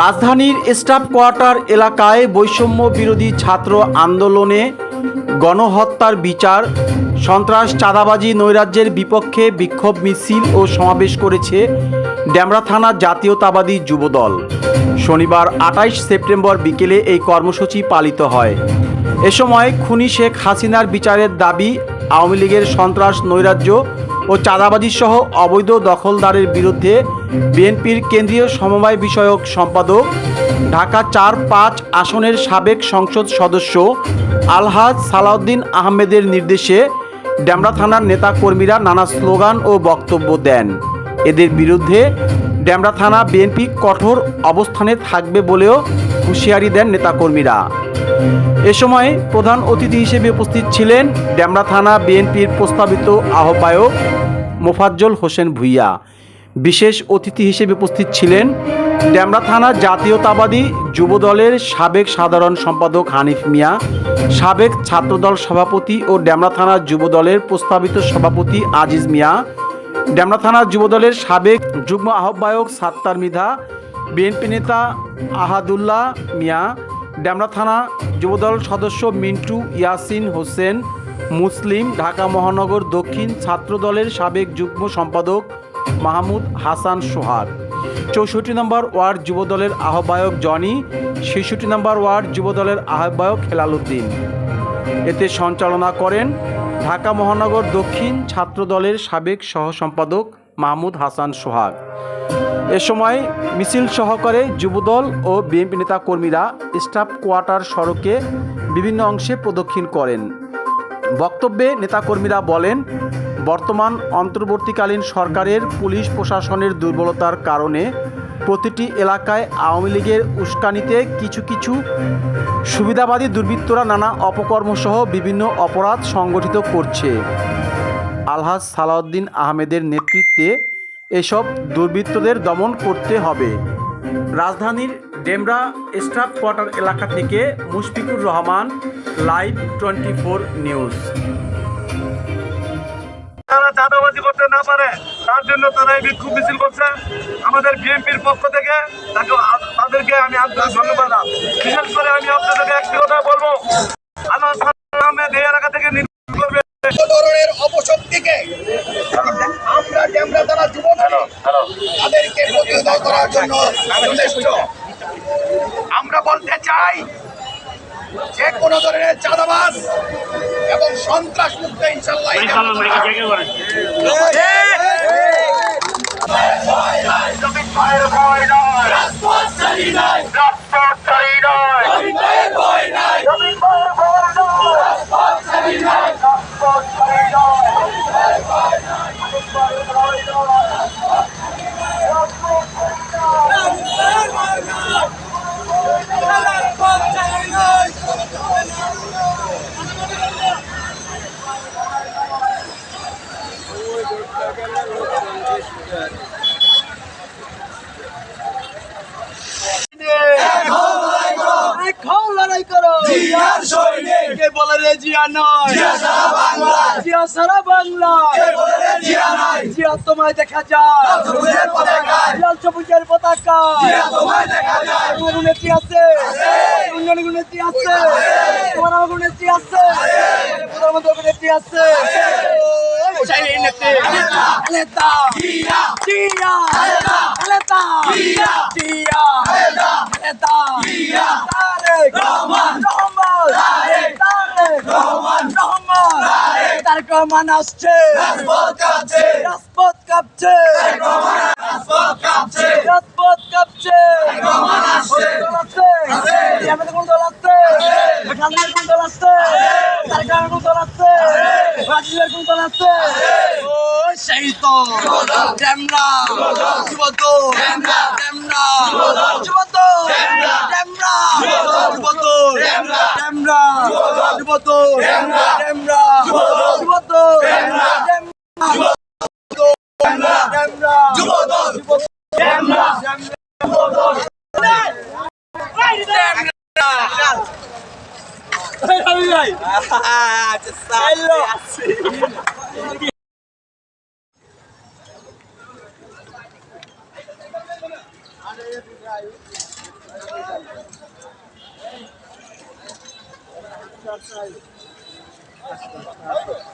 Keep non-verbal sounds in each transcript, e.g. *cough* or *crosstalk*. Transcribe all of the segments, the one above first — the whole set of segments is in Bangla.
রাজধানীর স্টাফ কোয়ার্টার এলাকায় বৈষম্য বিরোধী ছাত্র আন্দোলনে গণহত্যার বিচার, সন্ত্রাস, চাঁদাবাজি নৈরাজ্যের বিপক্ষে বিক্ষোভ মিছিল ও সমাবেশ করেছে ড্যামরা থানা জাতীয়তাবাদী যুবদল। শনিবার আটাইশ সেপ্টেম্বর বিকেলে এই কর্মসূচি পালিত হয়। এ সময় খুনি শেখ হাসিনার বিচারের দাবি, আওয়ামী লীগের সন্ত্রাস, নৈরাজ্য ও চাঁদাবাজি সহ অবৈধ দখলদারের বিরুদ্ধে বিএনপির কেন্দ্রীয় সমবায় বিষয়ক সম্পাদক, ঢাকা চার পাঁচ আসনের সাবেক সংসদ সদস্য আলহাজ সালাউদ্দিন আহমেদের নির্দেশে ড্যামরা থানার নেতাকর্মীরা নানা স্লোগান ও বক্তব্য দেন। এদের বিরুদ্ধে ড্যামরা থানা বিএনপি কঠোর অবস্থানে থাকবে বলেও হুঁশিয়ারি দেন নেতাকর্মীরা। এ সময় প্রধান অতিথি হিসেবে উপস্থিত ছিলেন ড্যামরা থানা বিএনপির প্রস্তাবিত আহ্বায়ক মোফাজ্জল হোসেন ভুইয়া। বিশেষ অতিথি হিসেবে উপস্থিত ছিলেন ড্যামরা থানা জাতীয়তাবাদী যুবদলের সাবেক সাধারণ সম্পাদক হানিফ মিয়া, সাবেক ছাত্রদল সভাপতি ও ড্যামরা থানা যুবদলের প্রস্তাবিত সভাপতি আজিজ মিয়া, ড্যামরা থানা যুবদলের সাবেক যুগ্ম আহ্বায়ক সাত্তার মিধা, বিএনপি নেতা আহাদুল্লাহ মিয়া, ড্যামরা থানা যুবদল সদস্য মিন্টু ইয়াসিন হোসেন, মুসলিম ঢাকা মহানগর দক্ষিণ ছাত্রদলের সাবেক যুগ্ম সম্পাদক মাহমুদ হাসান সোহাগ চৌষট্টি নম্বর ওয়ার্ড যুবদলের আহ্বায়ক জনি, ছেষট্টি নম্বর ওয়ার্ড যুবদলের আহ্বায়ক হেলাল উদ্দিন এতে সঞ্চালনা করেন ঢাকা মহানগর দক্ষিণ ছাত্রদলের সাবেক সহ সম্পাদক মাহমুদ হাসান সোহাগ এ সময় মিছিল সহকারে যুবদল ও বিএনপি নেতা কর্মীরা স্টাফ কোয়ার্টার সড়কে বিভিন্ন অংশে প্রদক্ষিণ করেন। বক্তব্যে নেতাকর্মীরা বলেন বর্তমান অন্তর্বর্তীকালীন সরকারের পুলিশ প্রশাসনের দুর্বলতার কারণে প্রতিটি এলাকায় আওয়ামী লীগের উস্কানিতে কিছু কিছু সুবিধাবাদী দুর্বৃত্তরা নানা অপকর্মসহ বিভিন্ন অপরাধ সংগঠিত করছে। আলহাজ সালাউদ্দিন আহমেদের নেতৃত্বে এসব দুর্বৃত্তদের দমন করতে হবে। রাজধানীর ডেমরা স্টাফ কোয়ার্টার এলাকা থেকে Mushfiqur Rahman, live twenty four news. তারা চাঁদাবাজি করতে না পারে তার জন্য তারা এই বিক্ষোভ মিছিল করছে। আমাদের বিএনপির পক্ষ থেকে তাকে তাদেরকে আমি আন্তরিক ধন্যবাদ বিশেষ করে আমি আপনাদেরকে একটি কথা বলব। আল্লাহ আহমেদ এই এলাকা থেকে নির্বাচন করবে। ধরনের অপশক্তিকে আমরা ড্যামরা দ্বারা যুব তাদেরকে প্রতিহত করার জন্য যথেষ্ট। আমরা বলতে চাই যে কোনো ধরনের চাঁদাবাস এবং সন্ত্রাস মুক্ত ইনশাল্লাহ নয় রাজপথচারী নয় কে বলে রে জিয়া নয় জিয়া সারা বাংলা জিয়া তোমায় দেখা যায় লাল সবুজের পতাকা তোমায় দেখা যায় আছে উন্নয়ন উন্নতি আছে, তোমার আমার উন্নতি আছে প্রধানমন্ত্রী উন্নতি আছে। সেই নেতা নেতা, জিয়া জিয়া নেতা নেতা জিয়া জিয়া, নেতা নেতা জিয়া, তারেক রহমান রহমান, তারেক তারেক রহমান রহমান, তারেক তারেক রহমান আসছে, রাজপথ কাঁপছে রাজপথ কাঁপছে রাজপথ কাঁপছে রাজপথ কাঁপছে আমাদের কোন দল আছে। এখানের কোন দল আছে। তারেক কোন দল আছে। রাজীবের কোন দল আছে। সেই তো। Demra. Demra Jubodal. Jubodal Demra. Demra Jubodal. Jubodal Demra. *laughs* just Hello. Hello.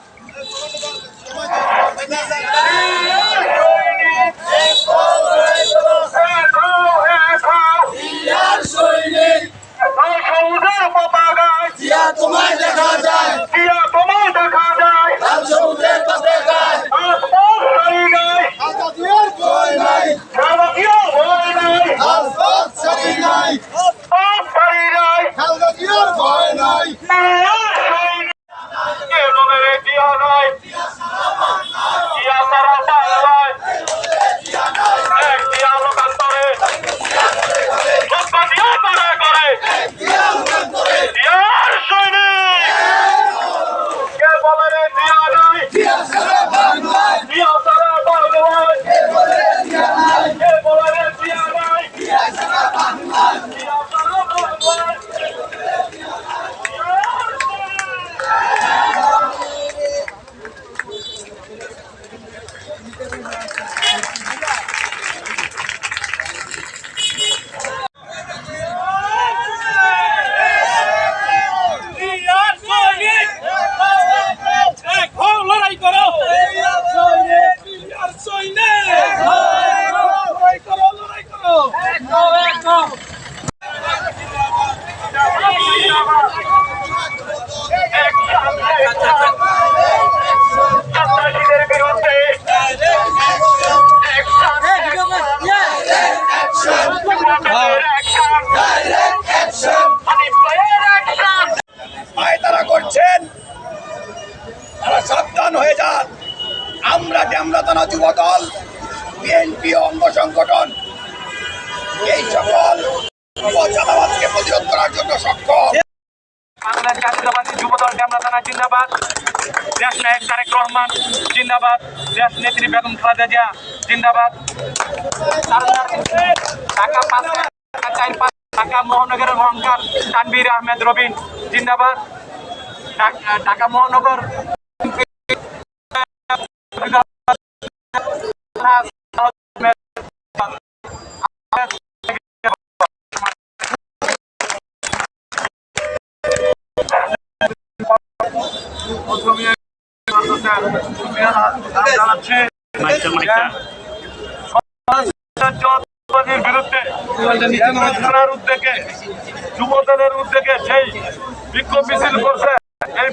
আমরা ড্যামরাতানা যুব দল বিএনপি অঙ্গ সংগঠন, এই সকল চাঁদাবাদকে প্রতিরোধ করার জন্য সক্ষম। বাংলাদেশ জিন্দাবাদ। দেশ রহমান, জিন্দাবাদ। দেশ নেত্রী জিন্দাবাদ। চার পাঁচ মহানগরের অহংকার, তানভীর আহমেদ রবিন, জিন্দাবাদ। ঢাক- মহানগর বিরুদ্ধে উদ্যোগে যুবদলের উদ্যোগে সেই বিক্ষোভ মিছিল করছে। এই